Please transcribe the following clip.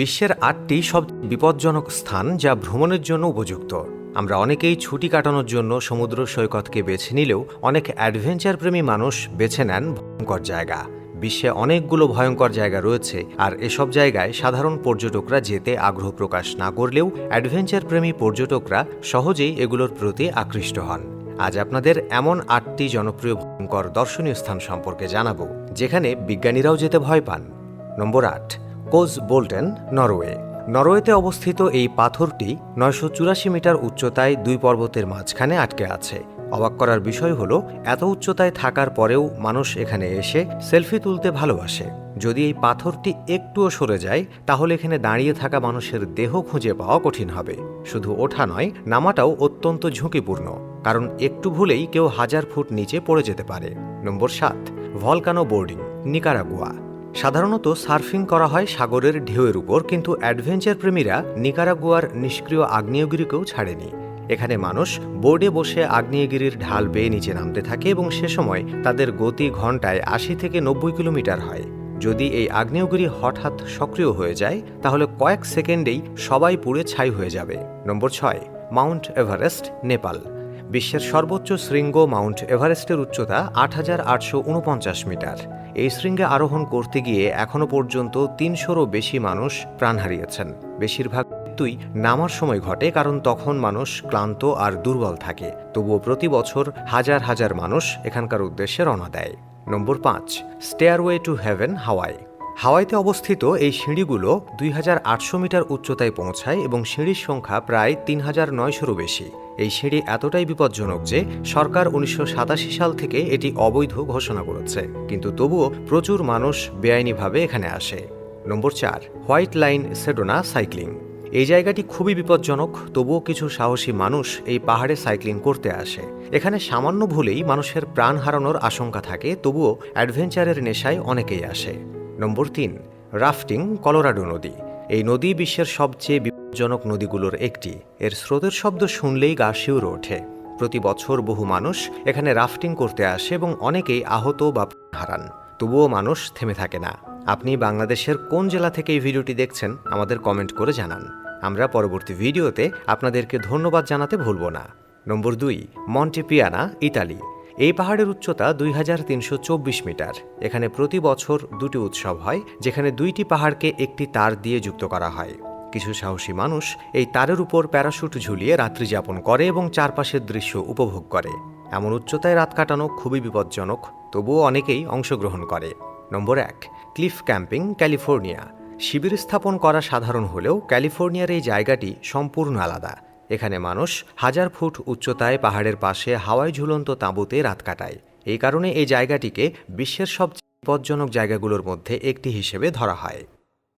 বিশ্বের আটটি সব বিপজ্জনক স্থান যা ভ্রমণের জন্য উপযুক্ত। আমরা অনেকেই ছুটি কাটানোর জন্য সমুদ্র সৈকতকে বেছে নিলেও অনেক অ্যাডভেঞ্চার প্রেমী মানুষ বেছে নেন ভয়ঙ্কর জায়গা। বিশ্বে অনেকগুলো ভয়ঙ্কর জায়গা রয়েছে আর এসব জায়গায় সাধারণ পর্যটকরা যেতে আগ্রহ প্রকাশ না করলেও অ্যাডভেঞ্চার প্রেমী পর্যটকরা সহজেই এগুলোর প্রতি আকৃষ্ট হন। আজ আপনাদের এমন আটটি জনপ্রিয় ভয়ঙ্কর দর্শনীয় স্থান সম্পর্কে জানাব, যেখানে বিজ্ঞানীরাও যেতে ভয় পান। নম্বর আট কোজ বোল্টেন, নরওয়ে। নরওয়েতে অবস্থিত এই পাথরটি নয়শো চুরাশি মিটার উচ্চতায় দুই পর্বতের মাঝখানে আটকে আছে। অবাক করার বিষয় হলো, এত উচ্চতায় থাকার পরেও মানুষ এখানে এসে সেলফি তুলতে ভালোবাসে। যদি এই পাথরটি একটুও সরে যায়, তাহলে এখানে দাঁড়িয়ে থাকা মানুষের দেহ খুঁজে পাওয়া কঠিন হবে। শুধু ওঠা নয়, নামাটাও অত্যন্ত ঝুঁকিপূর্ণ, কারণ একটু ভুলেই কেউ হাজার ফুট নিচে পড়ে যেতে পারে। নম্বর সাত, ভলকানো বোর্ডিং, নিকারাগুয়া। সাধারণত সার্ফিং করা হয় সাগরের ঢেউয়ের উপর, কিন্তু অ্যাডভেঞ্চার প্রেমীরা নিকারাগুয়ার নিষ্ক্রিয় আগ্নেয়গিরিকেও ছাড়েনি। এখানে মানুষ বোর্ডে বসে আগ্নেয়গিরির ঢাল বেয়ে নিচে নামতে থাকে এবং সে সময় তাদের গতি ঘন্টায় আশি থেকে নব্বই কিলোমিটার হয়। যদি এই আগ্নেয়গিরি হঠাৎ সক্রিয় হয়ে যায়, তাহলে কয়েক সেকেন্ডেই সবাই পুড়ে ছাই হয়ে যাবে। নম্বর ছয়, মাউন্ট এভারেস্ট, নেপাল। বিশ্বের সর্বোচ্চ শৃঙ্গ মাউন্ট এভারেস্টের উচ্চতা আট হাজার আটশো উনপঞ্চাশ মিটার। এই শৃঙ্গে আরোহণ করতে গিয়ে এখনও পর্যন্ত তিনশোরও বেশি মানুষ প্রাণ হারিয়েছেন। বেশিরভাগ মৃত্যুই নামার সময় ঘটে, কারণ তখন মানুষ ক্লান্ত আর দুর্বল থাকে। তবুও প্রতি বছর হাজার হাজার মানুষ এখানকার উদ্দেশ্যে রওনা দেয়। নম্বর পাঁচ, স্টেয়ারওয়ে টু হেভেন, হাওয়াই। হাওয়াইতে অবস্থিত এই সিঁড়িগুলো দুই হাজার আটশো মিটার উচ্চতায় পৌঁছায় এবং সিঁড়ির সংখ্যা প্রায় তিন হাজার নয়শোরও বেশি। এই সিঁড়ি এতটাই বিপজ্জনক যে সরকার উনিশশো সাতাশি সাল থেকে এটি অবৈধ ঘোষণা করেছে। কিন্তু তবুও প্রচুর মানুষ বেআইনিভাবে এখানে আসে। নম্বর চার, হোয়াইট লাইন সেডোনা সাইক্লিং। এই জায়গাটি খুবই বিপজ্জনক, তবুও কিছু সাহসী মানুষ এই পাহাড়ে সাইক্লিং করতে আসে। এখানে সামান্য ভুলেই মানুষের প্রাণ হারানোর আশঙ্কা থাকে, তবুও অ্যাডভেঞ্চারের নেশায় অনেকেই আসে। নম্বর তিন, রাফটিং কলোরাডো নদী। এই নদী বিশ্বের সবচেয়ে বিপজ্জনক নদীগুলোর একটি। এর স্রোতের শব্দ শুনলেই গা শিউরে ওঠে। প্রতি বছর বহু মানুষ এখানে রাফটিং করতে আসে এবং অনেকেই আহত বা হারান। তবুও মানুষ থেমে থাকে না। আপনি বাংলাদেশের কোন জেলা থেকে এই ভিডিওটি দেখছেন, আমাদের কমেন্ট করে জানান। আমরা পরবর্তী ভিডিওতে আপনাদেরকে ধন্যবাদ জানাতে ভুলব না। নম্বর দুই, মন্টেপিয়ানা, ইতালি। এই পাহাড়ের উচ্চতা দুই হাজার তিনশো চব্বিশ মিটার। এখানে প্রতি বছর দুটি উৎসব হয়, যেখানে দুইটি পাহাড়কে একটি তার দিয়ে যুক্ত করা হয়। কিছু সাহসী মানুষ এই তারের উপর প্যারাশুট ঝুলিয়ে রাত্রি যাপন করে এবং চারপাশের দৃশ্য উপভোগ করে। এমন উচ্চতায় রাত কাটানো খুবই বিপজ্জনক, তবুও অনেকেই অংশগ্রহণ করে। নম্বর এক, ক্লিফ ক্যাম্পিং, ক্যালিফোর্নিয়া। শিবির স্থাপন করা সাধারণ হলেও ক্যালিফোর্নিয়ার এই জায়গাটি সম্পূর্ণ আলাদা। এখানে মানুষ হাজার ফুট উচ্চতায় পাহাড়ের পাশে হাওয়ায় ঝুলন্ত তাঁবুতে রাত কাটায়। এই কারণে এই জায়গাটিকে বিশ্বের সবচেয়ে বিপজ্জনক জায়গাগুলোর মধ্যে একটি হিসেবে ধরা হয়।